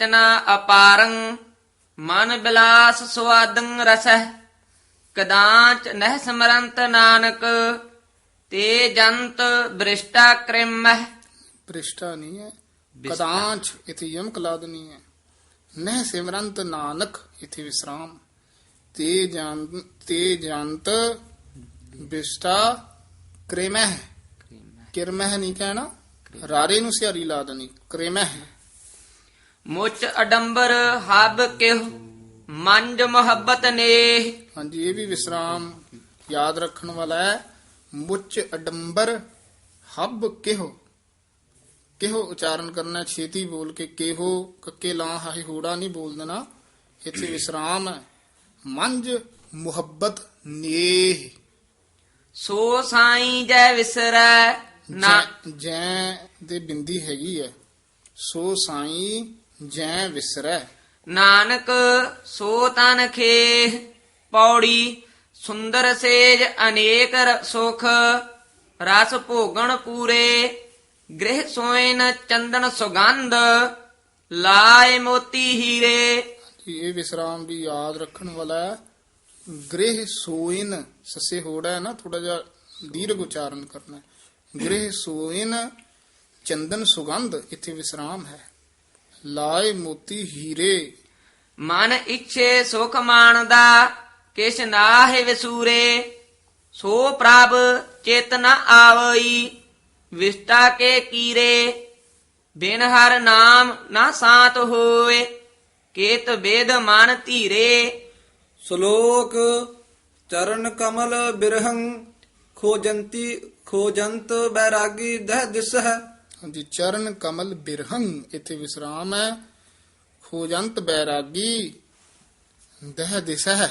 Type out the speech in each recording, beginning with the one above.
ਰਚਨਾ ਅਪਾਰੰ ਮਨ ਬਿਲਾਸ ਸੁਆਦੰ ਰਸਹਿ ਕਦਾਚ ਨਹਿ ਸਮਰੰਤ ਨਾਨਕ ਤੇ ਜੰਤ ਬ੍ਰਿਸ਼ਟਾ ਕ੍ਰਿਮਹਿ। ਪ੍ਰਿਸ਼ਟਾ ਨਹੀਂ ਹੈ ਕਦਾਂਚ ਇਥੇ ਯਮਕ ਲਾਦਨੀ ਹੈ। ਨਹਿ ਸਿਮਰੰਤ ਨਾਨਕ ਇਥੇ ਵਿਸਰਾਮ। ਤੇ ਜਨ ਤੇ ਜੰਤ ਬਿਸ਼ਟਾ ਕ੍ਰੇਮਹਿ। ਕਿਰਮਹਿ। ਨਹੀਂ ਕਹਿਣਾ ਰਾਰੇ ਨੂੰ ਸਿਆਰੀ ਲਾ ਦੇਣੀ ਕ੍ਰੇਮਹਿ। ਮੁੱਚ ਅਡੰਬਰ ਹਬ ਕਿਹ ਮੰਜ ਮੁਹੱਬਤ ਨੇਹ। ਹਾਂਜੀ ਇਹ ਵੀ ਵਿਸਰਾਮ ਯਾਦ ਰੱਖਣ ਵਾਲਾ ਹੈ। ਮੁੱਚ ਅਡੰਬਰ ਹੱਬ ਕਿਹੋ। ਕਿਹੋ ਉਚਾਰਨ ਕਰਨਾ ਛੇਤੀ ਬੋਲ ਕੇ ਕਿਹੋ। ਕੱਕੇ ਲਾਂ ਹਾਹੀ ਹੂੜਾ ਨਹੀਂ ਬੋਲ ਦੇਣਾ। ਇੱਥੇ ਵਿਸਰਾਮ ਹੈ। ਮੰਜ ਮੁਹੱਬਤ ਨੇਹ। ਸੋ ਸਾਈਂ ਜੈ ਵਿਸਰੈ ਨਾ ਜੈ ਦੇ ਬਿੰਦੀ ਹੈਗੀ ਹੈ। ਸੋ ਸਾਈ ਜੈ ਵਿਸਰੈ। ਨਾਨਕ ਸੋ ਤਨ ਖੇਹ ਪੌੜੀ ਸੁੰਦਰ ਸੇਜ ਅਨੇਕ ਸੁਖ ਰਸ ਭੋਗਣ ਪੂਰੇ ਗ੍ਰਹਿ ਸੋਇਨ ਚੰਦਨ ਸੁਗੰਧ ਲਾਏ ਮੋਤੀ ਹੀਰੇ। ਇਹ ਵਿਸਰਾਮ ਵੀ ਯਾਦ ਰੱਖਣ ਵਾਲਾ ਹੈ। ਗ੍ਰਹਿ ਸੋਇਨ ਸੱਸੇ ਹੋੜਾ ਹੈ ਨਾ ਥੋੜਾ ਜਿਹਾ ਦੀਰਘ ਉਚਾਰਨ ਕਰਨਾ। ਗ੍ਰਹਿ ਸੋਇਨ ਚੰਦਨ ਸੁਗੰਧ ਇੱਥੇ ਵਿਸਰਾਮ ਹੈ। ਲਾਏ ਮੋਤੀ ਹੀਰੇ। ਮਨ ਇੱਛੇ ਸੁਖ ਮਾਣਦਾ ਕਿਛ ਨਾਹਿ ਵਿਸੂਰੇ। ਸੋ ਪ੍ਰਭ ਚਿਤ ਨ ਆਵਈ ਵਿਸਟਾ ਕੇ ਕੀਰੇ। ਬਿਨ ਹਰ ਨਾਮ ਨਾ ਸਾਤ ਹੋਏ ਕੇਤ ਬੇਦ ਮਨ ਧੀਰੇ। ਸ਼ਲੋਕ ਚਰਨ ਕਮਲ ਬਿਰਹੰ ਖੋਜੰਤੀ ਖੋਜੰਤ ਬੈਰਾਗੀ ਦਹ ਦਿਸ ਹੈ ਹਾਂਜੀ ਚਰਨ ਕਮਲ ਬਿਰਹੰ ਇੱਥੇ ਵਿਸਰਾਮ ਹੈ। ਖੋਜੰਤ ਬੈਰਾਗੀ ਦਹ ਦਿਸ ਹੈ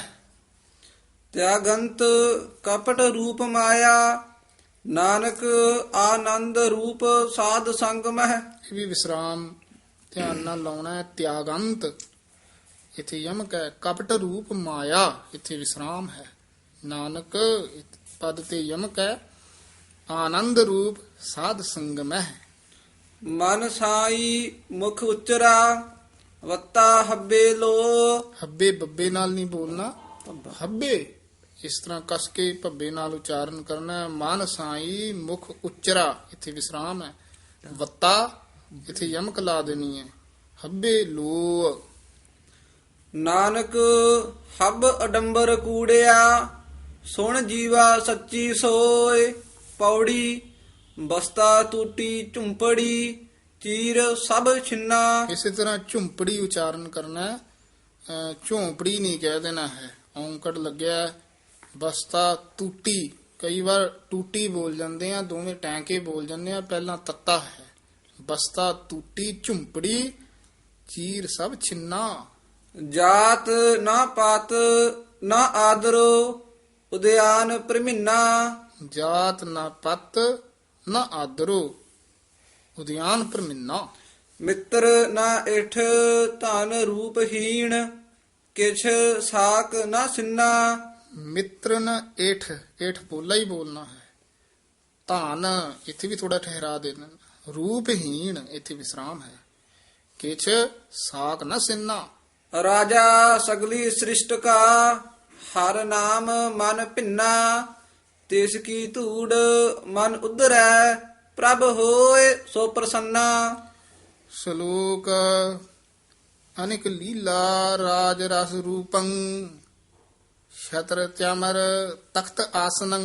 ਤਿਆਗੰਤ ਕਪਟ ਰੂਪ ਮਾਇਆ ਨਾਨਕ ਆਨੰਦ ਰੂਪ ਸਾਧ ਸੰਗ ਮਹਿ ਇਹ ਵੀ ਵਿਸਰਾਮ ਧਿਆਨ ਨਾਲ ਲਾਉਣਾ ਹੈ ਤਿਆਗੰਤ। ਇੱਥੇ ਯਮਕ ਹੈ ਕਪਟ ਰੂਪ ਮਾਇਆ ਇੱਥੇ ਵਿਸਰਾਮ ਹੈ। ਨਾਨਕ ਪਦ ਤੇ ਯਮਕ ਹੈ ਆਨੰਦ ਰੂਪ ਸਾਧ ਸੰਗਮਹਿ। ਮਨ ਸਾਈ ਮੁਖ ਉਚਰਾ ਵਤਾ ਹੱਬੇ ਲੋ। ਹੱਬੇ ਬੱਬੇ ਨਾਲ ਨਹੀਂ ਬੋਲਣਾ। ਹੱਬੇ ਇਸ ਤਰ੍ਹਾਂ ਕਸ ਕੇ ਭੱਬੇ ਨਾਲ ਉਚਾਰਨ ਕਰਨਾ। ਮਨ ਸਾਈ ਮੁਖ ਉਚਰਾ ਇੱਥੇ ਵਿਸਰਾਮ ਹੈ। ਵੱਤਾ ਇੱਥੇ ਯਮਕ ਲਾ ਦੇਣੀ ਹੈ। ਹੱਬੇ ਲੋ। ਨਾਨਕ ਹੱਬ ਅਡੰਬਰ ਕੂੜਿਆ ਸੁਣ ਜੀਵਾ ਸੱਚੀ ਸੋਏ ਪੌੜੀ ਬਸਤਾ ਟੂਟੀ ਝੁੰਪੜੀ ਚੀਰ ਸਭ ਛਿੰਨਾ। ਇਸੇ ਤਰ੍ਹਾਂ ਝੁੰਪੜੀ ਉਚਾਰਨ ਕਰਨਾ ਹੈ। ਝੌਂਪੜੀ ਨਹੀਂ ਕਹਿ ਦੇਣਾ ਹੈ। ਔਂਕੜ ਲੱਗਿਆ। ਬਸਤਾ ਟੂਟੀ ਕਈ ਵਾਰ ਟੂਟੀ ਬੋਲ ਜਾਂਦੇ ਆ ਦੋਵੇਂ ਟੈਂਕੇ ਬੋਲ ਜਾਂਦੇ ਆ ਪਹਿਲਾਂ ਤੱਤਾ ਹੈ। ਬਸਤਾ ਟੂਟੀ ਝੁੰਪੜੀ ਚੀਰ ਸਭ ਛਿੰਨਾ। ਜਾਤ ਨਾ ਪਾਤ ਨਾ ਆਦਰੋ ਉਦਿਆਨ ਪ੍ਰਮਿੰਨਾ। ਜਾਤ ਨਾ ਪਤ ਨਾ ਆਦਰੋ ਉਦਿਆਨ ਪਰਮਿੰਨਾ ਮਿੱਤਰ ਨਾ ਇਠ ਧਨ ਰੂਪਹੀਣ ਕਿਛ ਸਾਕ ਨਾ ਸਿੰਨਾ। ਮਿੱਤਰਨ ਏਠ ਏਠ ਬੋਲਾ ਹੀ ਬੋਲਣਾ ਹੈ। ਧਨ ਇੱਥੇ ਵੀ ਥੋੜਾ ਠਹਿਰਾ ਦੇਣਾ। ਰੂਪਹੀਣ ਇੱਥੇ ਵਿਸਰਾਮ ਹੈ। ਕਿਛ ਸਾਕ ਨ ਸਿੰਨਾ। ਰਾਜਾ ਸਗਲੀ ਸ੍ਰਿਸ਼ਟ ਕਾ ਹਰ ਨਾਮ ਮਨ ਭਿੰਨਾ। ਤਿਸ ਕੀ ਧੂੜ ਮਨ ਉਧਰੈ, ਪ੍ਰਭ ਹੋਏ ਸੋ ਪ੍ਰਸੰਨਾ। ਸ਼ਲੋਕ ਅਨਿਕ ਲੀਲਾ ਰਾਜ ਰਸ ਰੂਪੰ ਸ਼ਤਰ ਚਮਰ ਤਖਤ ਆਸਨੰ।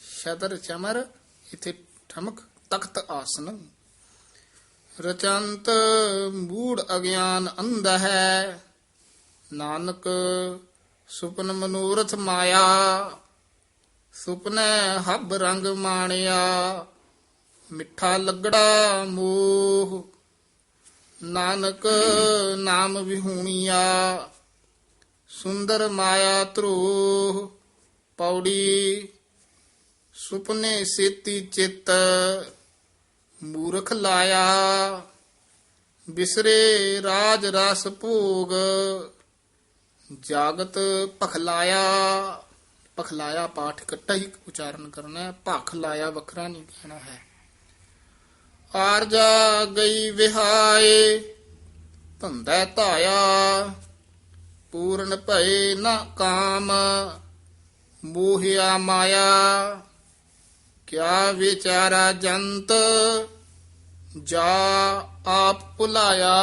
ਸ਼ਤਰ ਚਮਰ, ਇਥੇ ਠਮਕ ਤਖਤ ਆਸਨੰ। ਰਚੰਤ ਮੂੜ ਅਗਿਆਨ ਅੰਧ ਹੈ ਨਾਨਕ ਸੁਪਨ ਮਨੋਰਥ ਮਾਇਆ। ਸੁਪਨੇ ਹੱਬ ਰੰਗ ਮਾਣਿਆ, ਮਿੱਠਾ ਲੱਗੜਾ ਮੋਹ। ਨਾਨਕ ਨਾਮ ਵਿਹੂਣੀਆ, ਸੁੰਦਰ ਮਾਇਆ ਧਰੋਹ। ਪੌੜੀ ਸੁਪਨੇ ਸੇਤੀ ਚਿੱਤ, ਮੂਰਖ ਲਾਇਆ। ਬਿਸਰੇ ਰਾਜ ਰਸ ਭੋਗ, ਜਾਗਤ ਪਖਲਾਇਆ ਪਖਲਾਇਆ ਪਾਠ ਇਕੱਠਾ ਹੀ ਉਚਾਰਨ ਕਰਨਾ ਹੈ, ਭਖ ਲਾਇਆ ਵੱਖਰਾ ਨਹੀਂ ਕਹਿਣਾ ਹੈ। ਆਰਜਾ ਗਈ ਵਿਹਾਏ, ਧੰਦਾ ਧਾਇਆ, ਪੂਰਨ ਭਏ ਨਾ ਕਾਮ, ਮੋਹਿਆ ਮਾਇਆ, ਕਿਆ ਵਿਚਾਰਾ ਜੰਤ ਜਾ ਆਪ ਭੁਲਾਇਆ।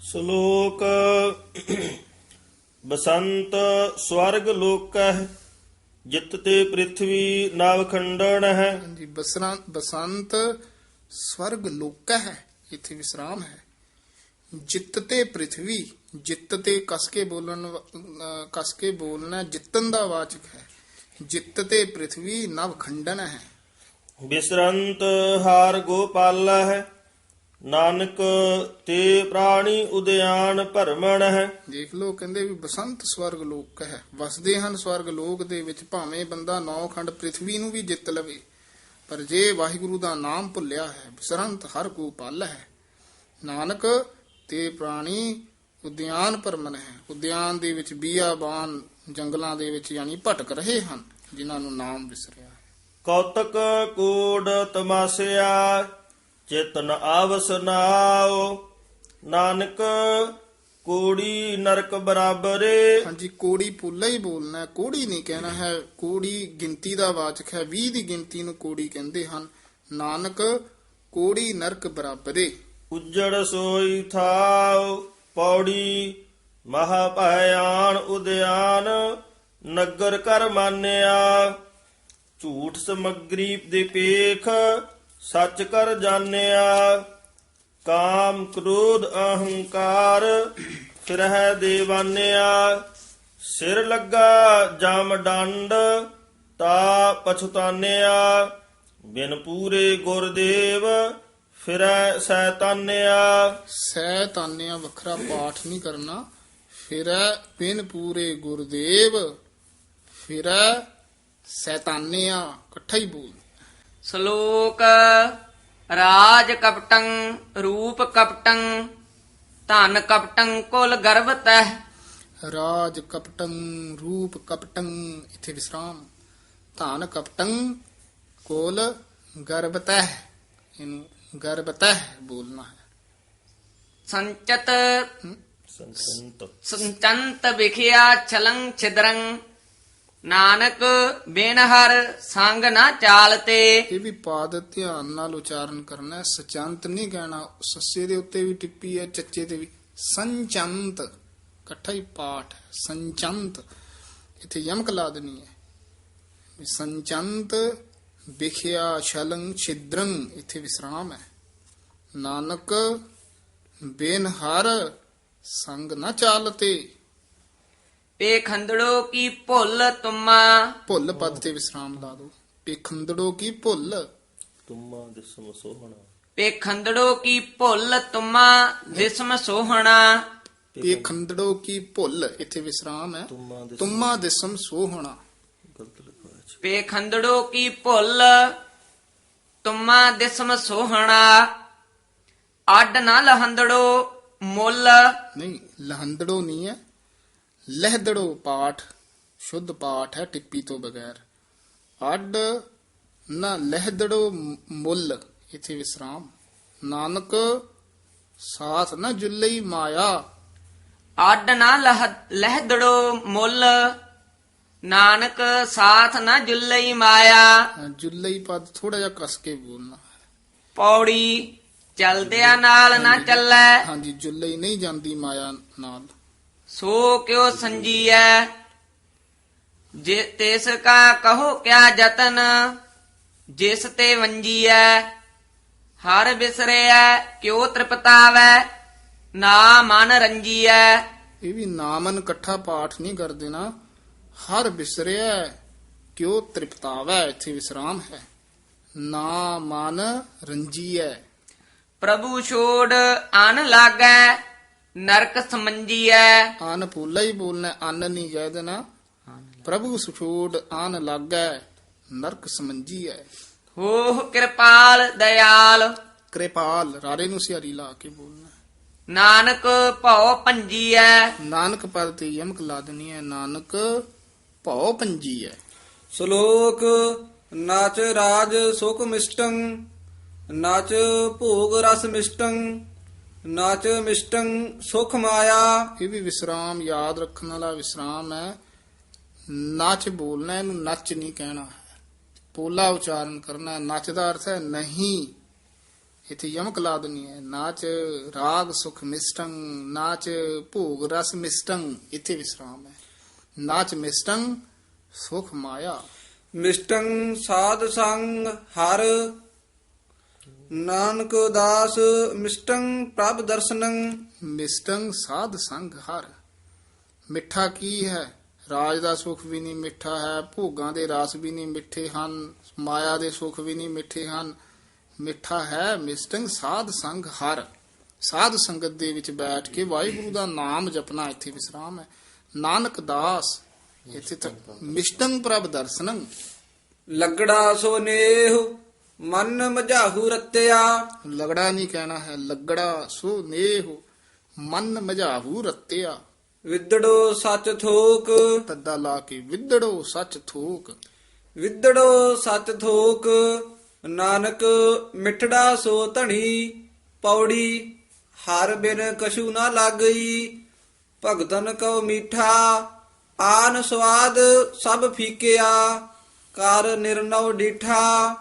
ਸ਼ਲੋਕ ਬਸੰਤ ਸਵਰਗ ਲੋਕਹਿ ਜਿਤ ਤੇ ਪ੍ਰਿਥਵੀ ਨਵ ਖੰਡਨ ਹੈ ਹਾਂਜੀ ਬਸਰਾਂ ਬਸੰਤ ਸਵਰਗ ਲੋਕ ਹੈ ਇੱਥੇ ਵਿਸਰਾਮ ਹੈ। ਜਿੱਤ ਤੇ ਪ੍ਰਿਥਵੀ ਜਿੱਤ ਤੇ ਕਸ ਕੇ ਬੋਲਣ ਕਸ ਕੇ ਬੋਲਣਾ ਜਿੱਤਨ ਦਾ ਵਾਚਕ ਹੈ। ਜਿੱਤ ਤੇ ਪ੍ਰਿਥਵੀ ਨਵ ਖੰਡਨ ਹੈ ਬਿਸਰੰਤ ਹਾਰ ਗੋਪਾਲ ਹੈ ਨਾਨਕ ਤੇ ਪ੍ਰਾਣੀ ਉਦਿਆਨ ਭਰਮਣ ਹੈ। ਦੇਖ ਲਓ ਕਹਿੰਦੇ ਵੀ ਬਸੰਤ ਸਵਰਗ ਲੋਕ ਹੈ। ਵਸਦੇ ਹਨ ਸਵਰਗ ਲੋਕ ਦੇ ਵਿੱਚ ਭਾਵੇਂ ਬੰਦਾ ਨੌ ਖੰਡ ਪ੍ਰਿਥਵੀ ਨੂੰ ਵੀ ਜਿੱਤ ਲਵੇ ਪਰ ਜੇ ਵਾਹਿਗੁਰੂ ਦਾ ਨਾਮ ਭੁੱਲਿਆ ਹੈ ਬਸੰਤ ਹਰ ਕੋ ਪਾਲ ਹੈ। ਨਾਨਕ ਤੇ ਪ੍ਰਾਣੀ ਉਦਿਆਨ ਪਰਮਨ ਹੈ। ਉਦਿਆਨ ਦੇ ਵਿੱਚ ਬੀਆਬਾਨ ਜੰਗਲਾਂ ਦੇ ਵਿੱਚ ਯਾਨੀ ਭਟਕ ਰਹੇ ਹਨ ਜਿਨ੍ਹਾਂ ਨੂੰ ਨਾਮ ਵਿਸਰਿਆ ਕੌਤਕ ਕੋਡ ਤਮਾਸਿਆ ਚੇਤਨ ਆਵਸ ਨਾਉ ਨਾਨਕ ਕੋੜੀ ਨਰਕ ਬਰਾਬਰੇ। ਹਾਂਜੀ ਕੋੜੀ ਪੁੱਲਾ ਹੀ ਬੋਲਣਾ ਕੋੜੀ ਨਹੀਂ ਕਹਿਣਾ ਹੈ ਕੋੜੀ ਗਿਣਤੀ ਦਾ ਵਾਚਕ ਹੈ 20 ਦੀ ਗਿਣਤੀ ਨੂੰ ਕੋੜੀ ਕਹਿੰਦੇ ਹਨ। ਨਾਨਕ ਕੋੜੀ ਨਰਕ ਬਰਾਬਰੇ। ਉਜੜ ਸੋਈ ਥਾਉ ਪੌੜੀ ਮਹਾ ਭਿਆਨ ਉਦਿਆਨ ਨਗਰ ਕਰ ਮਾਨਿਆ। ਝੂਠ ਸਮਗਰੀ ਦੇ ਪੇਖ ਸੱਚ ਕਰ ਜਾਣਿਆ, ਕਾਮ ਕ੍ਰੋਧ ਅਹੰਕਾਰ ਫਿਰਹਿ ਦੇਵਾਨਿਆ। ਸਿਰ ਲੱਗਾ ਜਮ ਡੰਡ, ਤਾ ਪਛਤਾਨਿਆ। ਬਿਨ ਪੂਰੇ ਗੁਰਦੇਵ, ਫਿਰੈ ਸੈਤਾਨਿਆ। ਸੈਤਾਨਿਆ ਤਾਨਿਆ ਵੱਖਰਾ ਪਾਠ ਨਹੀਂ ਕਰਨਾ। ਫਿਰੈ ਬਿਨ ਪੂਰੇ ਗੁਰਦੇਵ, ਫਿਰੈ ਸੈਤਾਨਿਆ। ਇਕੱਠਾ ਹੀ ਬੋਲ। ਸ਼ਲੋਕ ਰਾਜ ਕਪਟੰ ਰੂਪ ਕਪਟੰ ਧਨ ਕਪਟੰ ਕੁਲ ਗਰਵਤੈ ਰਾਜ ਕਪਟੰ ਰੂਪ ਕਪਟੰ ਇਥੇ ਵਿਸਰਾਮ। ਧਾਨ ਕਪਟੰ ਕੋਲ ਗਰਭਤੈ ਇਹਨੂੰ ਗਰਭਤੈ ਬੋਲਣਾ ਹੈ। ਸੰਚਤ। ਸੰਚੰਤ ਵਿਖਿਆ ਛਲੰ ਛਿਦਰੰ। ਨਾਨਕ ਬਿਨ ਹਰ ਸੰਗ ਨਾ ਚਾਲਤੇ। ਇਹ ਵੀ ਪਾਦ ਧਿਆਨ ਨਾਲ ਉਚਾਰਨ ਕਰਨਾ ਹੈ। ਸਚੰਤ ਨਹੀਂ ਕਹਿਣਾ। ਸੱਸੇ ਦੇ ਉੱਤੇ ਵੀ ਟਿੱਪੀ ਹੈ, ਚੱਚੇ ਤੇ ਵੀ। ਸੰਚੰਤ, ਇਕੱਠਾ ਹੀ ਪਾਠ ਹੈ। ਸੰਚੰਤ, ਇੱਥੇ ਯਮਕ ਲਾ ਦੇਣੀ ਹੈ। ਵੀ ਸੰਚੰਤ ਵਿਖਿਆ ਛਲੰ ਛਿਦਰੰ, ਇੱਥੇ ਵਿਸਰਾਮ ਹੈ। ਨਾਨਕ ਬੇਨ ਹਰ ਸੰਗ ਨਾ ਚਾਲਤੇ। ਪੇਖੰਦੜੋ ਕੀ ਭੁੱਲ ਤੁਮਾ? ਭੁੱਲ ਪਦ ਤੇ ਵਿਸਰਾਮ ਲਾ ਦੋ ਪੇਖੰਦੜੋ ਕੀ ਭੁੱਲ? ਤੁਮਾ ਦਿਸਮ ਸੋਹਣਾ। ਪੇਖੰਦੜੋ ਕੀ ਭੁੱਲ ਤੁਮਾ? ਦਿਸਮ ਸੋਹਣਾ। ਪੇਖੰਦੜੋ ਕੀ ਭੁੱਲ? ਇੱਥੇ ਵਿਸਰਾਮ ਹੈ। ਤੁਮਾ ਦਿਸਮ ਤੁਮਾ ਦਿਸਮ ਸੋਹਣਾ। ਗਲਤ ਲਿਖਿਆ ਹੈ ਪੇਖੰਦੜੋ ਕੀ ਭੁੱਲ? ਤੁਮਾ ਦਿਸਮ ਸੋਹਣਾ। ਅੱਡ ਨਾ ਲਹੰਦੜੋ ਮੁੱਲ। ਨਹੀਂ ਲਹੰਦੜੋ ਨਹੀਂ ਹੈ। ਲਹਿਦੜੋ ਪਾਠ ਸ਼ੁੱਧ ਪਾਠ ਹੈ ਟਿੱਪੀ ਤੋਂ ਬਗੈਰ। ਅੱਡ ਨਾ ਲਹਿਦੜੋ ਮੁੱਲ ਇੱਥੇ ਵਿਸਰਾਮ। ਨਾਨਕ ਸਾਥ ਨਾ ਜੁਲਈ ਮਾਇਆ। ਅੱਡ ਨਾ ਲਹ ਲਹਿਦੜੋ ਮੁੱਲ ਨਾਨਕ ਸਾਥ ਨਾ ਜੁਲਈ ਮਾਇਆ। ਜੁਲਈ ਪਦ ਥੋੜਾ ਜਿਹਾ ਕਸ ਕੇ ਬੋਲਣਾ ਪੌੜੀ ਚਲਦਿਆਂ ਨਾਲ ਨਾ ਚੱਲੈ। ਹਾਂਜੀ ਜੁਲਈ ਨਹੀਂ ਜਾਂਦੀ ਮਾਇਆ ਨਾਲ। ਸੋ ਕਿਉ ਸੰਜੀਐ? ਜੇ ਤਿਸ ਕਾ ਕਹੋ ਕਿਆ ਜਤਨ ਜਿਸ ਤੇ ਵੰਜੀਐ? ਹਰ ਬਿਸਰਿਐ ਕਿਉ ਤ੍ਰਿਪਤਾਵੈ? ਨਾ ਮਨ ਰੰਜੀਐ। ਇਹ ਵੀ ਨਾਮਨ ਇਕੱਠਾ ਪਾਠ ਨਹੀਂ ਕਰ ਦੇਣਾ ਹਰ ਵਿਸਰਿਆ ਕਿਉ ਤ੍ਰਿਪਤਾਵੈ? ਇੱਥੇ ਵਿਸਰਾਮ ਹੈ। ਨਾ ਮਨ ਰੰਜੀਐ। ਪ੍ਰਭੂ ਛੋੜ ਅਨ ਲਾਗੈ ਨਰਕ ਸਮੰਜੀਐ ਆਨ ਪੂਲਾ ਹੀ ਬੋਲਣਾ ਅੰਨ ਨਹੀਂ ਕਹਿ ਦੇਣਾ। ਪ੍ਰਭੂ ਸੁਛੋੜ ਆਨ ਲਾਗੈ ਨਰਕ ਸਮੰਜੀਐ ਹੋਹ ਕਿਰਪਾਲ ਦਇਆਲ। ਕਿਰਪਾਲ ਰਾਰੇ ਨੂੰ ਸਿਆਰੀ ਲਾ ਕੇ ਬੋਲਣਾ। ਨਾਨਕ ਭਉ ਪੰਜੀਐ ਨਾਨਕ ਪਦ ਤੇ ਯਮਕ ਲਾ ਦੇਣੀ ਹੈ ਨਾਨਕ ਭਉ ਪੰਜੀ ਹੈ ਸ਼ਲੋਕ ਨਾਚ ਰਾਜ ਸੁਖ ਮਿਸ਼ਟੰ ਨਾਚ ਭੋਗ ਰਸ ਮਿਸ਼ਟੰ। ਨਾਚ ਮਿਸ਼ਟੰ ਸੁਖ ਮਾਇਆ। ਇਹ ਵੀ ਵਿਸਰਾਮ ਯਾਦ ਰੱਖਣ ਵਾਲਾ ਵਿਸਰਾਮ ਹੈ। ਨੱਚ ਬੋਲਣਾ ਇਹਨੂੰ ਨੱਚ ਨਹੀਂ ਕਹਿਣਾ। ਪੋਲਾ ਉਚਾਰਨ ਕਰਨਾ। ਨੱਚ ਦਾ ਅਰਥ ਹੈ ਨਹੀਂ। ਇਥੇ ਯਮਕ ਲਾ ਦੇਣੀ ਹੈ। ਨਾਚ ਰਾਗ ਸੁਖ ਮਿਸ਼ਟੰ ਨਾਚ ਭੋਗ ਰਸ ਮਿਸ਼ਟੰ ਇਥੇ ਵਿਸਰਾਮ ਹੈ। ਨਾਚ ਮਿਸ਼ਟੰ ਸੁਖ ਮਾਇਆ। ਮਿਸ਼ਟੰ ਸਾਧ ਸੰਗ ਹਰ ਨਾਨਕ ਦਾਸ ਮਿਸ਼ਟੰ ਪ੍ਰਭ ਦਰਸ਼ਨੰ। ਮਿਸ਼ਟੰ ਸਾਧ ਸੰਗ ਹਰ। ਮਿੱਠਾ ਕੀ ਹੈ? ਰਾਜ ਦਾ ਸੁਖ ਵੀ ਨਹੀਂ ਮਿੱਠਾ ਹੈ ਭੋਗਾਂ ਦੇ ਰਸ ਵੀ ਨਹੀਂ ਮਿੱਠੇ ਹਨ ਮਾਇਆ ਦੇ ਸੁਖ ਵੀ ਨਹੀਂ ਮਿੱਠੇ ਹਨ। ਮਿੱਠਾ ਹੈ ਮਿਸ਼ਟੰ ਸਾਧ ਸੰਗ ਹਰ। ਸਾਧ ਸੰਗਤ ਦੇ ਵਿੱਚ ਬੈਠ ਕੇ ਵਾਹਿਗੁਰੂ ਦਾ ਨਾਮ ਜਪਣਾ ਇੱਥੇ ਵਿਸਰਾਮ ਹੈ। ਨਾਨਕ ਦਾਸ ਇੱਥੇ ਤੱਕ ਮਿਸ਼ਟੰ ਪ੍ਰਭ ਦਰਸ਼ਨੰ। ਲੱਗੜਾ ਸੋ ਨੇਹ ਮਨ ਮਝਾਹੂ ਰਤਿਆ। ਲਗੜਾ ਨਹੀਂ ਕਹਿਣਾ ਹੈ ਲੱਗੜਾ ਸੋ ਨੇਹ ਮਨ ਮਝਾਹੂ ਰਤਿਆ। ਵਿਦੜੋ ਸੱਚ ਥੋਕ। ਤੱਦਾ ਲਾ ਕੇ ਵਿਦੜੋ ਸੱਚ ਥੋਕ। ਵਿਦੜੋ ਸੱਚ ਥੋਕ। ਨਾਨਕ ਮਿੱਠੜਾ ਸੋ ਧਣੀ। ਪੌੜੀ ਹਰ ਬਿਨ ਕਛੂ ਨਾ ਲਾਗਈ। ਭਗਤਨ ਕਉ ਮੀਠਾ। ਆਨ ਸਵਾਦ ਸਭ ਫੀਕਿਆ। ਕਰ ਨਿਰਨਉ ਡੀਠਾ।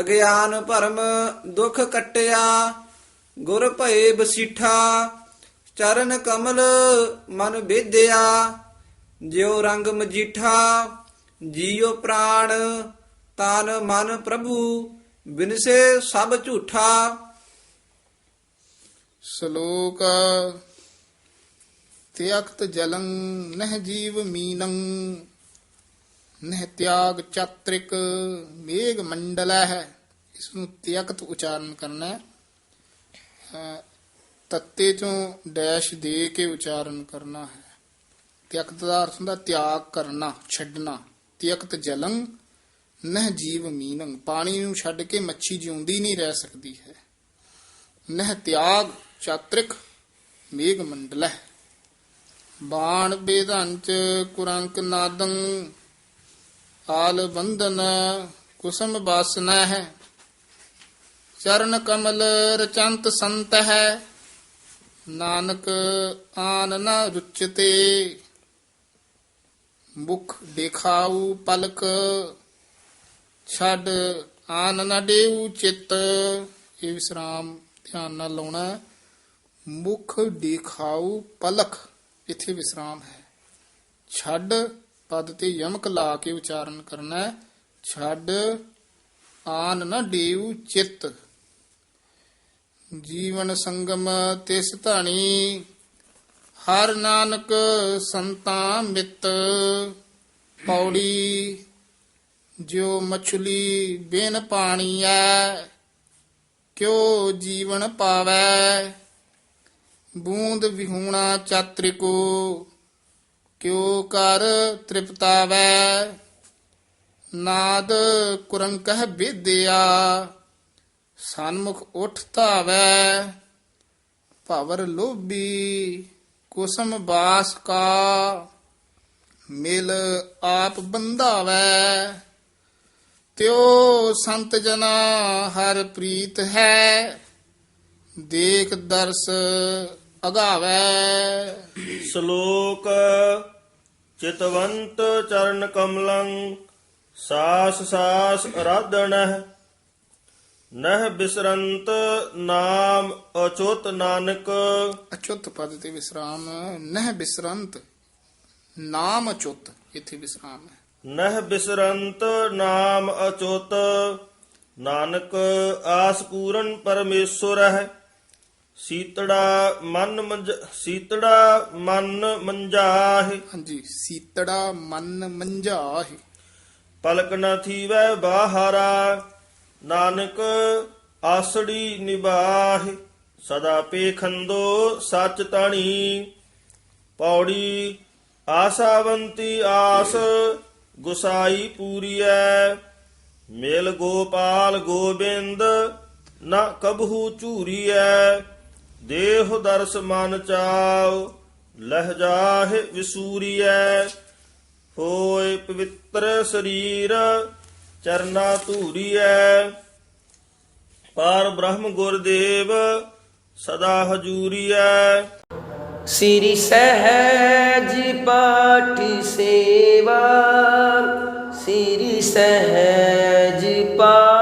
ਅਗਿਆਨ ਭਰਮ ਦੁਖ ਕਟਿਆ, ਗੁਰ ਭਏ ਬਸੀਠਾ, ਚਰਨ ਕਮਲ ਮਨ ਬੇਦਿਆ ਜਿਉ ਰੰਗ ਮਜੀਠਾ, ਜੀਉ ਪ੍ਰਾਣ, ਤਨ ਮਨ ਪ੍ਰਭੂ, ਬਿਨਸੇ ਸਭ ਝੂਠਾ। ਸ਼ਲੋਕ ਤਿਆਕਤ ਜਲੰ ਨਹਿ ਜੀਵ ਮੀਨੰ ਨਹਿ ਤਿਆਗ ਚਾਤ੍ਰਿਕ ਮੇਘ ਮੰਡਲਾ ਹੈ। ਇਸ ਨੂੰ ਤਿਆਕਤ ਉਚਾਰਨ ਕਰਨਾ ਹੈ। ਤੱਤੇ ਚੋਂ ਡੈਸ਼ ਦੇ ਕੇ ਉਚਾਰਨ ਕਰਨਾ ਹੈ। ਤਿਆਕਤ ਦਾ ਅਰਥ ਹੁੰਦਾ ਤਿਆਗ ਕਰਨਾ, ਛੱਡਣਾ। ਤਿਆਕਤ ਜਲੰ, ਨਹਿ ਜੀਵ ਮੀਨੰ। ਪਾਣੀ ਨੂੰ ਛੱਡ ਕੇ ਮੱਛੀ ਜਿਉਂਦੀ ਨਹੀਂ ਰਹਿ ਸਕਦੀ ਹੈ। ਨਹਿ ਤਿਆਗ ਚਾਤ੍ਰਿਕ ਮੇਘ ਮੰਡਲੈ ਬਾਣ ਬੇਦੰਚ ਕੁਰੰਕ ਨਾਦੰ ਆਲ ਬੰਧਨ ਕੁਸਮ ਬਾਸਨਾ ਹੈ। ਚਰਨ ਕਮਲ ਰਚੰਤ ਸੰਤ ਹੈ। ਨਾਨਕ ਆਨ ਨ ਰੁਚਤੇ। ਮੁਖ ਦੇਖਾਉ ਪਲਕ। ਛੱਡ ਆਨ ਨ ਦੇਉ ਚਿੱਤ। ਇਹ ਵਿਸਰਾਮ ਧਿਆਨ ਨਾਲ ਲਾਉਣਾ ਮੁਖ ਦਿਖਾਉ ਪਲਕ। ਇੱਥੇ ਵਿਸਰਾਮ ਹੈ। ਛੱਡ ਪਦ ਤੇ ਯਮਕ ਲਾ ਕੇ ਉਚਾਰਨ ਕਰਨਾ ਹੈ। ਛੱਡ, ਆਨ ਨਾ ਦੇਉ ਚਿੱਤ। ਜੀਵਨ ਸੰਗਮ ਤਿਸ ਧਣੀ, ਹਰ ਨਾਨਕ ਸੰਤਾਂ ਮਿੱਤ। ਪੌੜੀ ਜੋ ਮਛਲੀ ਬਿਨ ਪਾਣੀ ਐ ਕਿਉ ਜੀਵਨ ਪਾਵੈ। ਬੂੰਦ ਵਿਹੂਣਾ ਚਾਤ੍ਰਿਕੋ ਕਿਉ ਕਰ ਤ੍ਰਿਪਤਾਵੈ? ਨਾਦ ਕੁਰੰਕਹ ਵਿਦਿਆ, ਸਨਮੁਖ ਉਠ ਧਾਵੈ। ਭਵਰ ਲੋਭੀ ਕੁਸਮ ਬਾਸ ਕਾ, ਮਿਲ ਆਪ ਬੰਧਾਵੈ। ਤਿਉ ਸੰਤ ਜਨਾ ਹਰ ਪ੍ਰੀਤ ਹੈ, ਦੇਖ ਦਰਸ ਅਗਾਵੈ। ਸ਼ਲੋਕ ਚਿਤਵੰਤ ਚਰਨ ਕਮਲੰ ਸਾਸ ਸਾਸ ਅਰਾਧਣਹ। ਨਹ ਬਿਸਰੰਤ ਨਾਮ ਅਚੁਤ ਨਾਨਕ। ਅਚੁੱਤ ਪਦ ਤੇ ਵਿਸਰਾਮ ਨਹਿ ਬਿਸਰੰਤ ਨਾਮ ਅਚੁੱਤ ਇੱਥੇ ਵਿਸਰਾਮ ਹੈ। ਨਹ ਬਿਸਰੰਤ ਨਾਮ ਅਚੁਤ ਨਾਨਕ ਆਸ ਪੂਰਨ ਪਰਮੇਸ਼ਵਰ ਹੈ। ਸੀਤੜਾ ਮਨ ਮੰਜ ਸੀਤੜਾ ਮਨ ਮੰਜਾਹਿ। ਹਾਂਜੀ ਸੀਤੜਾ ਮਨ ਮੰਝਾਹਿ ਪਲਕ ਨ ਥੀਵੈ ਬਾਹਰਾ ਨਾਨਕ ਆਸੜੀ ਨਿਬਾਹਿ ਸਦਾ ਪੇਖੰਦੋ ਸਚ ਤਣੀ ਪੌੜੀ ਆਸਾਵੰਤੀ ਆਸ ਗੁਸਾਈ ਪੂਰੀਐ। ਮੇਲ ਗੋਪਾਲ ਗੋਬਿੰਦ ਨਾ ਕਬਹੂ ਝੂਰੀਐ। ਦੇਹ ਦਰਸ ਮਨ ਚਾਉ, ਲਹਿ ਜਾਹਿ ਵਿਸੂਰੀਐ। ਹੋਏ ਪਵਿੱਤਰ ਸਰੀਰ, ਚਰਨਾ ਧੂਰੀਐ। ਪਾਰ ਬ੍ਰਹਮ ਗੁਰਦੇਵ, ਸਦਾ ਹਜੂਰੀਐ। ਸ੍ਰੀ ਸਹਿਜ ਪਾਠ ਸੇਵਾ, ਸ੍ਰੀ ਸਹਿਜ ਪਾਠ